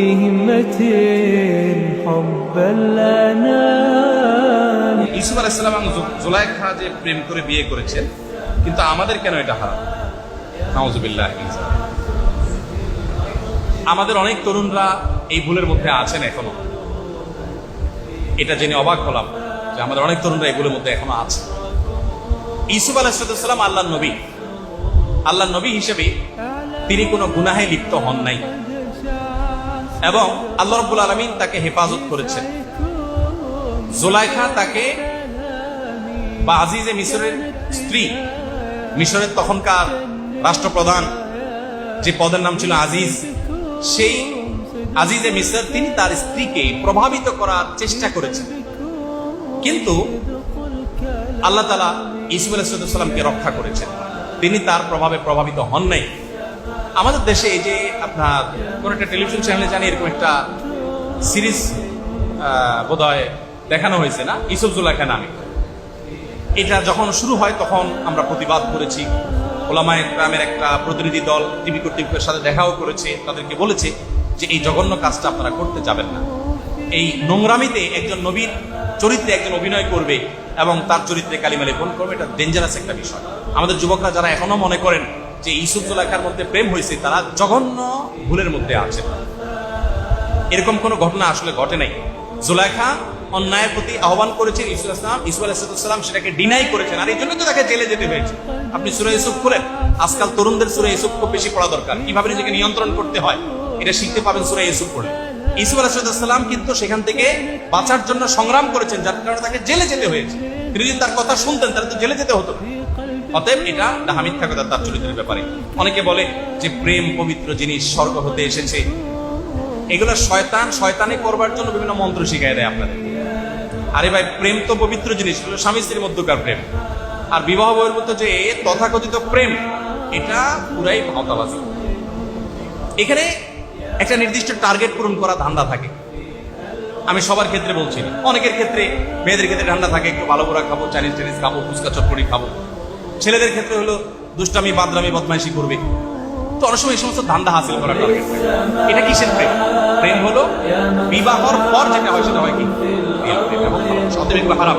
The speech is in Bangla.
আমাদের কেন এটা আমাদের অনেক তরুণরা এই ভুলের মধ্যে আছেন এখনও। এটা জেনে অবাক হলাম যে আমাদের অনেক তরুণরা এই ভুলের মধ্যে এখনও আছে। ইসুফ আলাহাম আল্লাহ নবী। আল্লাহ নবী হিসেবে তিনি কোনো গুনাহে লিপ্ত হন নাই। এবং আল্লাহ রব্বুল আলমিন তাকে হেফাজত করেছেন। জোলাইখা তাকে বা আজিজে মিশরের স্ত্রী, মিশরের তখনকার রাষ্ট্রপ্রধান, যে পদের নাম ছিল আজিজ, সেই আজিজে মিশর তিনি তার স্ত্রীকে প্রভাবিত করার চেষ্টা করেছেন। কিন্তু আল্লাহ তালা ইসুফ আলাইসাল্লামকে রক্ষা করেছেন। তিনি তার প্রভাবে প্রভাবিত হন নাই। আমাদের দেশে এই যে আপনার কোন একটা টেলিভিশন চ্যানেলে জানি এরকম একটা সিরিজ বোধ দেখানো হয়েছে না? ইসুফ জুলাইখা নামে। এটা যখন শুরু হয় তখন আমরা প্রতিবাদ করেছি। ওলামায় গ্রামের একটা প্রতিনিধি দল টিভি কর্তৃপক্ষের সাথে দেখাও করেছে, তাদেরকে বলেছে যে এই জঘন্য কাজটা আপনারা করতে যাবেন না। এই নোংরামিতে একজন নবীর চরিত্রে একজন অভিনয় করবে এবং তার চরিত্রে কালিমা লেপন করবে, এটা ডেঞ্জারাস একটা বিষয়। আমাদের যুবকরা যারা এখনও মনে করেন যে ইসুফ জুলাইখার মধ্যে প্রেম হয়েছে, তারা জঘন্য ভুলের মধ্যে আছে। এরকম কোনো ঘটনা আসলে ঘটে নাই। জুলাইখা অন্যায়ের প্রতি আহ্বান করেছেন ইসুল ইসলাম ইসু আলাইসালাম সেটাকে ডিনাই করেছেন। আর এই জন্য তো তাকে জেলে যেতে হয়েছে। আপনি সুরে ইসুফ খুলেন। আজকাল তরুণদের সুরে ইসুফ খুব বেশি পড়া দরকার। কীভাবে নিজেকে নিয়ন্ত্রণ করতে হয়, এটা শিখতে পাবেন সুরে ইসুফ পড়লে ইসু আলাইসালাম কিন্তু সেখান থেকে বাঁচার জন্য সংগ্রাম করেছেন, যার কারণে তাকে জেলে যেতে হয়েছে। তিনি যদি তার কথা শুনতেন, তাহলে তো জেলে যেতে হতো। অতএব এটা ডাহা মিথ্যা তার চরিত্রের ব্যাপারে। অনেকে বলে যে প্রেম পবিত্র জিনিস স্বর্গ হতে এসেছে। এগুলো শয়তান শয়তানি করবার জন্য বিভিন্ন মন্ত্র শিখাই দেয় আপনাদের। আরে ভাই, প্রেম তো পবিত্র জিনিস স্বামী স্ত্রীর মধ্যকার প্রেম। আর বিবাহ বহির্ভূত যে তথাকথিত প্রেম, এটা পুরাই ভাওতাবাজি এখানে একটা নির্দিষ্ট টার্গেট পূরণ করা ধান্দা থাকে। আমি সবার ক্ষেত্রে বলছি অনেকের ক্ষেত্রে মেয়েদের ক্ষেত্রে ঠান্ডা থাকে, একটু ভালো করে খাব চাইনিজ টাইনিজ খাব, ফুচকা চটপটি খাব। ছেলেদের ক্ষেত্রে হলো দুষ্টামি, বাদরামি, বদমাইশি করবে। তো অনেক সময় এই সমস্ত ধান্দা হাসিল করার টার্গেট থাকে এটা কিসের প্রেম? প্রেম হলো বিবাহর পর যেটা হয়, সেটা হয় কি। অতএব এগুলো হারাম।